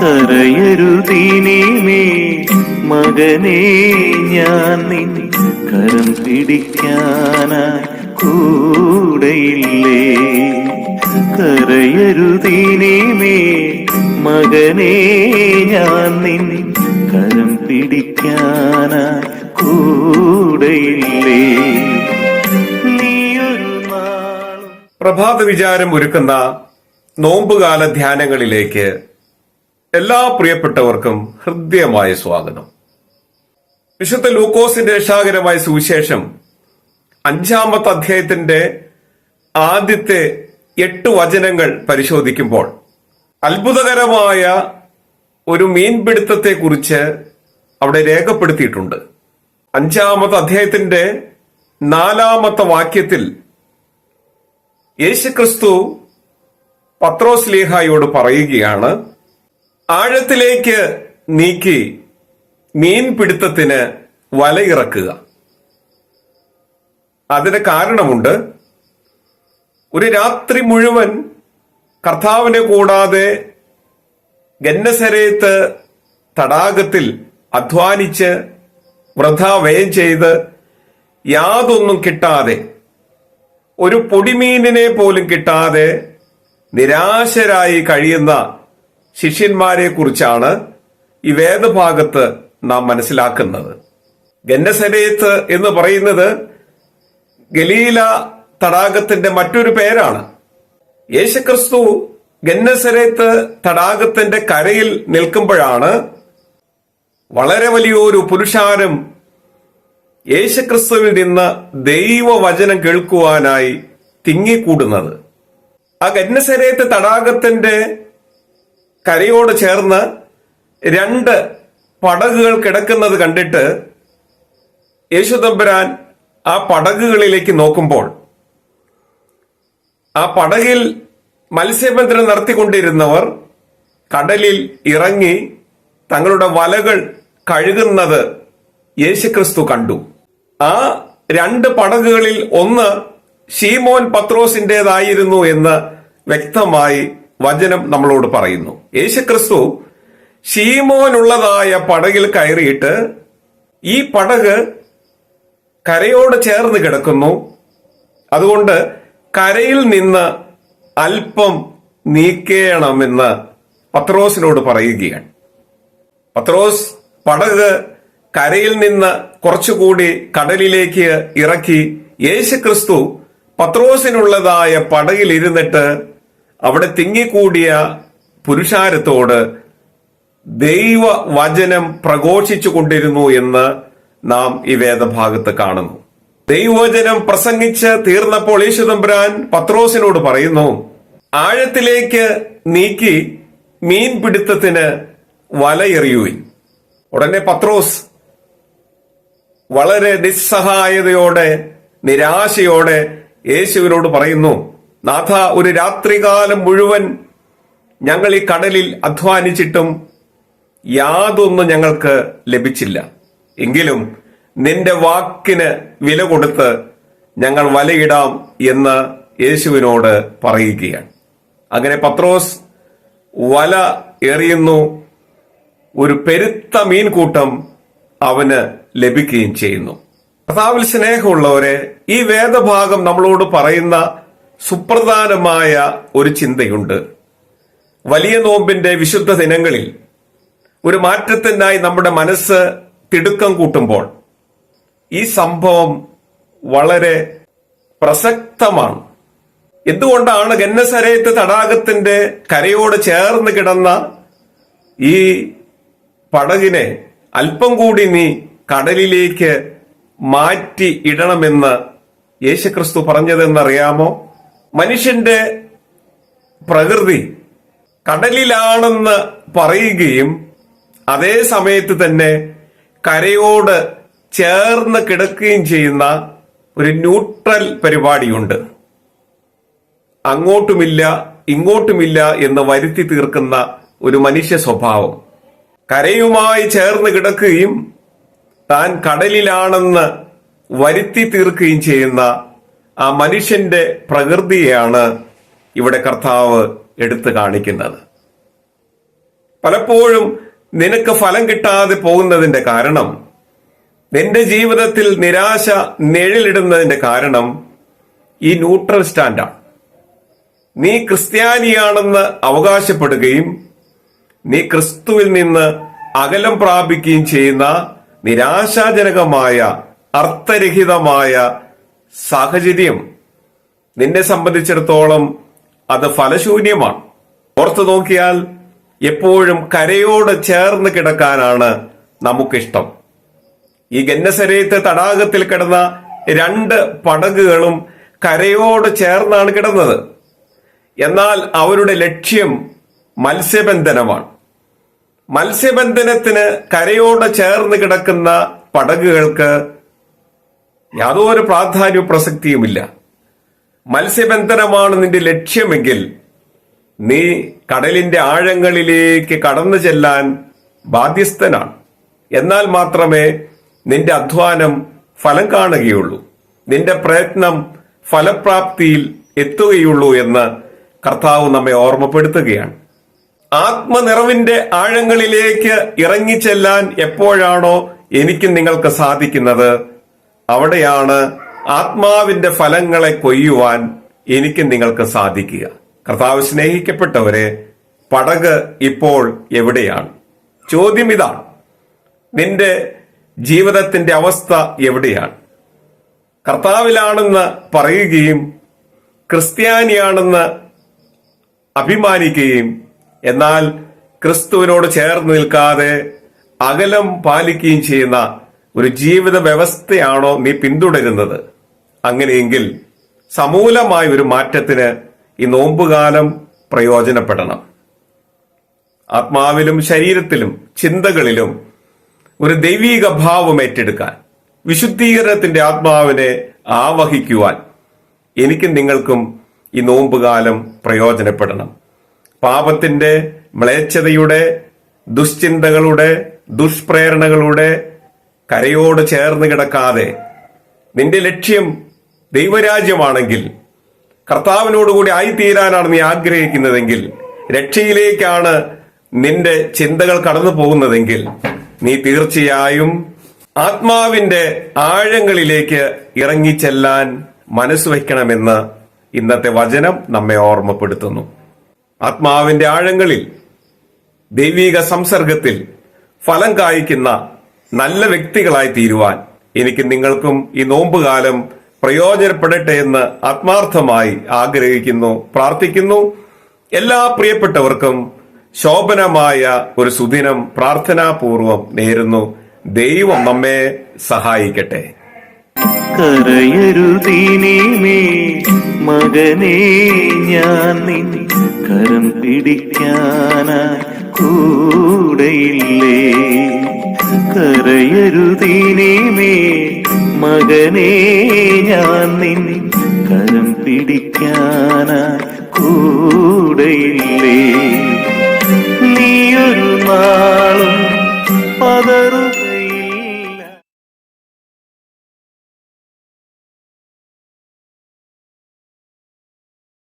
കരയരുതീനീമേ. മകനേ ഞാൻ നിൻ കരം പിടിക്കാനായി കൂടെയില്ലേ. കരയരുതീനീമേ മകനേ ഞാൻ നിൻ കരം പിടിക്കാനായി കൂടെയില്ലേ. പ്രഭാത വിചാരം ഒരുക്കുന്ന നോമ്പുകാല ധ്യാനങ്ങളിലേക്ക് എല്ലാ പ്രിയപ്പെട്ടവർക്കും ഹൃദ്യമായ സ്വാഗതം. വിശുദ്ധ ലൂക്കോസിന്റെ രക്ഷാകരമായ സുവിശേഷം അഞ്ചാമത്തെ അധ്യായത്തിന്റെ ആദ്യത്തെ എട്ട് വചനങ്ങൾ പരിശോധിക്കുമ്പോൾ അത്ഭുതകരമായ ഒരു മീൻപിടുത്തത്തെ കുറിച്ച് അവിടെ രേഖപ്പെടുത്തിയിട്ടുണ്ട്. അഞ്ചാമത്തെ അധ്യായത്തിന്റെ നാലാമത്തെ വാക്യത്തിൽ യേശുക്രിസ്തു പത്രോസ് ലീഹായോട് പറയുകയാണ് ആഴത്തിലേക്ക് നീക്കി മീൻ മീൻപിടുത്തത്തിന് വലയിറക്കുക അതിന് കാരണമുണ്ട് ഒരു രാത്രി മുഴുവൻ കർത്താവിനെ കൂടാതെ ഗന്നസരയത്ത് തടാകത്തിൽ അധ്വാനിച്ച് വൃഥ ചെയ്ത് യാതൊന്നും കിട്ടാതെ ഒരു പൊടിമീനിനെ പോലും കിട്ടാതെ നിരാശരായി കഴിയുന്ന ശിഷ്യന്മാരെ കുറിച്ചാണ് ഈ വേദഭാഗത്ത് നാം മനസ്സിലാക്കുന്നത്. ഗന്നസരേത്ത് എന്ന് പറയുന്നത് ഗലീല തടാകത്തിന്റെ മറ്റൊരു പേരാണ്. യേശുക്രിസ്തു ഗന്നസരേത്ത് തടാകത്തിന്റെ കരയിൽ നിൽക്കുമ്പോഴാണ് വളരെ വലിയൊരു പുരുഷാരം യേശുക്രിസ്തുവിൽ നിന്ന് ദൈവവചനം കേൾക്കുവാനായി തിങ്ങിക്കൂടുന്നത്. ആ ഗന്നസരേത്ത് തടാകത്തിന്റെ കരയോട് ചേർന്ന് രണ്ട് പടകുകൾ കിടക്കുന്നത് കണ്ടിട്ട് യേശുദമ്പുരാൻ ആ പടകുകളിലേക്ക് നോക്കുമ്പോൾ ആ പടകിൽ മത്സ്യബന്ധനം നടത്തിക്കൊണ്ടിരുന്നവർ കടലിൽ ഇറങ്ങി തങ്ങളുടെ വലകൾ കഴുകുന്നത് യേശുക്രിസ്തു കണ്ടു. ആ രണ്ട് പടകുകളിൽ ഒന്ന് ഷീമോൻ പത്രോസിന്റേതായിരുന്നു എന്ന് വ്യക്തമായി വചനം നമ്മളോട് പറയുന്നു. യേശുക്രിസ്തു ഷീമോനുള്ളതായ പടകിൽ കയറിയിട്ട് ഈ പടക് കരയോട് ചേർന്ന് കിടക്കുന്നു. അതുകൊണ്ട് കരയിൽ നിന്ന് അല്പം നീക്കേണമെന്ന് പത്രോസിനോട് പറയുകയാണ്. പത്രോസ് പടക് കരയിൽ നിന്ന് കുറച്ചുകൂടി കടലിലേക്ക് ഇറക്കി യേശുക്രിസ്തു പത്രോസിനുള്ളതായ പടകിൽ ഇരുന്നിട്ട് അവിടെ തിങ്ങിക്കൂടിയ പുരുഷാരത്തോട് ദൈവ വചനം പ്രഘോഷിച്ചു കൊണ്ടിരുന്നു എന്ന് നാം ഈ വേദഭാഗത്ത് കാണുന്നു. ദൈവവചനം പ്രസംഗിച്ച് തീർന്നപ്പോൾ യേശുദമ്പുരാൻ പത്രോസിനോട് പറയുന്നു ആഴത്തിലേക്ക് നീക്കി മീൻ പിടുത്തത്തിന് വലയെറിയുവിൻ. ഉടനെ പത്രോസ് വളരെ നിസ്സഹായതയോടെ നിരാശയോടെ യേശുവിനോട് പറയുന്നു നാഥ ഒരു രാത്രികാലം മുഴുവൻ ഞങ്ങൾ ഈ കടലിൽ അധ്വാനിച്ചിട്ടും യാതൊന്നും ഞങ്ങൾക്ക് ലഭിച്ചില്ല. എങ്കിലും നിന്റെ വാക്കിന് വില കൊടുത്ത് ഞങ്ങൾ വലയിടാം എന്ന് യേശുവിനോട് പറയുകയാണ്. അങ്ങനെ പത്രോസ് വല എറിയുന്നു. ഒരു പെരുത്ത മീൻകൂട്ടം അവന് ലഭിക്കുകയും ചെയ്യുന്നു. കർത്താവിൽ സ്നേഹമുള്ളവരെ ഈ വേദഭാഗം നമ്മളോട് പറയുന്ന സുപ്രധാനമായ ഒരു ചിന്തയുണ്ട്. വലിയ നോമ്പിന്റെ വിശുദ്ധ ദിനങ്ങളിൽ ഒരു മാറ്റത്തിനായി നമ്മുടെ മനസ്സ് തിടുക്കം കൂട്ടുമ്പോൾ ഈ സംഭവം വളരെ പ്രസക്തമാണ്. എന്തുകൊണ്ടാണ് ഗന്നസരയത്ത് തടാകത്തിന്റെ കരയോട് ചേർന്ന് കിടന്ന ഈ പടകിനെ അല്പം കൂടി നീ കടലിലേക്ക് മാറ്റി ഇടണമെന്ന് യേശുക്രിസ്തു പറഞ്ഞതെന്നറിയാമോ? മനുഷ്യന്റെ പ്രകൃതി കടലിലാണെന്ന് പറയുകയും അതേ സമയത്ത് തന്നെ കരയോട് ചേർന്ന് കിടക്കുകയും ചെയ്യുന്ന ഒരു ന്യൂട്രൽ പരിപാടിയുണ്ട്. അങ്ങോട്ടുമില്ല ഇങ്ങോട്ടുമില്ല എന്ന് വരുത്തി തീർക്കുന്ന ഒരു മനുഷ്യ സ്വഭാവം. കരയുമായി ചേർന്ന് കിടക്കുകയും താൻ കടലിലാണെന്ന് വരുത്തി തീർക്കുകയും ചെയ്യുന്ന ആ മനുഷ്യന്റെ പ്രകൃതിയാണ് ഇവിടെ കർത്താവ് എടുത്തു കാണിക്കുന്നത്. പലപ്പോഴും നിനക്ക് ഫലം കിട്ടാതെ പോകുന്നതിന്റെ കാരണം നിന്റെ ജീവിതത്തിൽ നിരാശ നിഴലിടുന്നതിന്റെ കാരണം ഈ ന്യൂട്രൽ സ്റ്റാൻഡാണ്. നീ ക്രിസ്ത്യാനിയാണെന്ന് അവകാശപ്പെടുകയും നീ ക്രിസ്തുവിൽ നിന്ന് അകലം പ്രാപിക്കുകയും ചെയ്യുന്ന നിരാശാജനകമായ അർത്ഥരഹിതമായ സാഹചര്യം നിന്നെ സംബന്ധിച്ചിടത്തോളം അത് ഫലശൂന്യമാണ്. ഓർത്തു നോക്കിയാൽ എപ്പോഴും കരയോട് ചേർന്ന് കിടക്കാനാണ് നമുക്കിഷ്ടം. ഈ ഗന്നസരയത്ത് തടാകത്തിൽ കിടന്ന രണ്ട് പടകുകളും കരയോട് ചേർന്നാണ് കിടന്നത്. എന്നാൽ അവരുടെ ലക്ഷ്യം മത്സ്യബന്ധനമാണ്. മത്സ്യബന്ധനത്തിന് കരയോട് ചേർന്ന് കിടക്കുന്ന പടകുകൾക്ക് യാതൊരു പ്രാധാന്യ പ്രസക്തിയുമില്ല മത്സ്യബന്ധനമാണ് നിന്റെ ലക്ഷ്യമെങ്കിൽ നീ കടലിന്റെ ആഴങ്ങളിലേക്ക് കടന്നു ചെല്ലാൻ ബാധ്യസ്ഥനാണ്. എന്നാൽ മാത്രമേ നിന്റെ അധ്വാനം ഫലം കാണുകയുള്ളൂ. നിന്റെ പ്രയത്നം ഫലപ്രാപ്തിയിൽ എത്തുകയുള്ളൂ എന്ന് കർത്താവ് നമ്മെ ഓർമ്മപ്പെടുത്തുകയാണ്. ആത്മനിറവിന്റെ ആഴങ്ങളിലേക്ക് ഇറങ്ങിച്ചെല്ലാൻ എപ്പോഴാണോ എനിക്ക് നിങ്ങൾക്ക് സാധിക്കുന്നത് അവിടെയാണ് ആത്മാവിന്റെ ഫലങ്ങളെ കൊയ്യുവാൻ എനിക്ക് നിങ്ങൾക്ക് സാധിക്കുക. കർത്താവ് സ്നേഹിക്കപ്പെട്ടവരെ പടക് ഇപ്പോൾ എവിടെയാണ്? ചോദ്യം ഇതാണ് നിന്റെ ജീവിതത്തിന്റെ അവസ്ഥ എവിടെയാണ്? കർത്താവിലാണെന്ന് പറയുകയും ക്രിസ്ത്യാനിയാണെന്ന് അഭിമാനിക്കുകയും എന്നാൽ ക്രിസ്തുവിനോട് ചേർന്ന് നിൽക്കാതെ അകലം പാലിക്കുകയും ചെയ്യുന്ന ഒരു ജീവിത വ്യവസ്ഥയാണോ നീ പിന്തുടരുന്നത്? അങ്ങനെയെങ്കിൽ സമൂലമായ ഒരു മാറ്റത്തിന് ഈ നോമ്പുകാലം പ്രയോജനപ്പെടണം. ആത്മാവിലും ശരീരത്തിലും ചിന്തകളിലും ഒരു ദൈവീക ഭാവം ഏറ്റെടുക്കാൻ വിശുദ്ധീകരണത്തിന്റെ ആത്മാവിനെ ആവഹിക്കുവാൻ എനിക്കും നിങ്ങൾക്കും ഈ നോമ്പുകാലം പ്രയോജനപ്പെടണം. പാപത്തിന്റെ മ്ലേച്ഛതയുടെ ദുശ്ചിന്തകളുടെ ദുഷ്പ്രേരണകളുടെ കരയോട് ചേർന്ന് കിടക്കാതെ നിന്റെ ലക്ഷ്യം ദൈവരാജ്യമാണെങ്കിൽ കർത്താവിനോടുകൂടി ആയിത്തീരാനാണ് നീ ആഗ്രഹിക്കുന്നതെങ്കിൽ രക്ഷയിലേക്കാണ് നിന്റെ ചിന്തകൾ കടന്നു പോകുന്നതെങ്കിൽ നീ തീർച്ചയായും ആത്മാവിന്റെ ആഴങ്ങളിലേക്ക് ഇറങ്ങിച്ചെല്ലാൻ മനസ്സ് വയ്ക്കണമെന്ന് ഇന്നത്തെ വചനം നമ്മെ ഓർമ്മപ്പെടുത്തുന്നു. ആത്മാവിന്റെ ആഴങ്ങളിൽ ദൈവിക സംസർഗത്തിൽ ഫലം കായ്ക്കുന്ന നല്ല വ്യക്തികളായി തീരുവാൻ എനിക്ക് നിങ്ങൾക്കും ഈ നോമ്പുകാലം പ്രയോജനപ്പെടട്ടെ എന്ന് ആത്മാർത്ഥമായി ആഗ്രഹിക്കുന്നു പ്രാർത്ഥിക്കുന്നു. എല്ലാ പ്രിയപ്പെട്ടവർക്കും ശോഭനമായ ഒരു സുദിനം പ്രാർത്ഥനാപൂർവം നേരുന്നു. ദൈവം നമ്മെ സഹായിക്കട്ടെ. ഞാൻ കരം പിടിക്കാനായി കൂടെയില്ലേ? കരയരുതീനീമേ മകനേ ഞാൻ നിൻ കരം പിടിക്കാന കൂടെയില്ലേ. നീയൊരു നാളും പതറും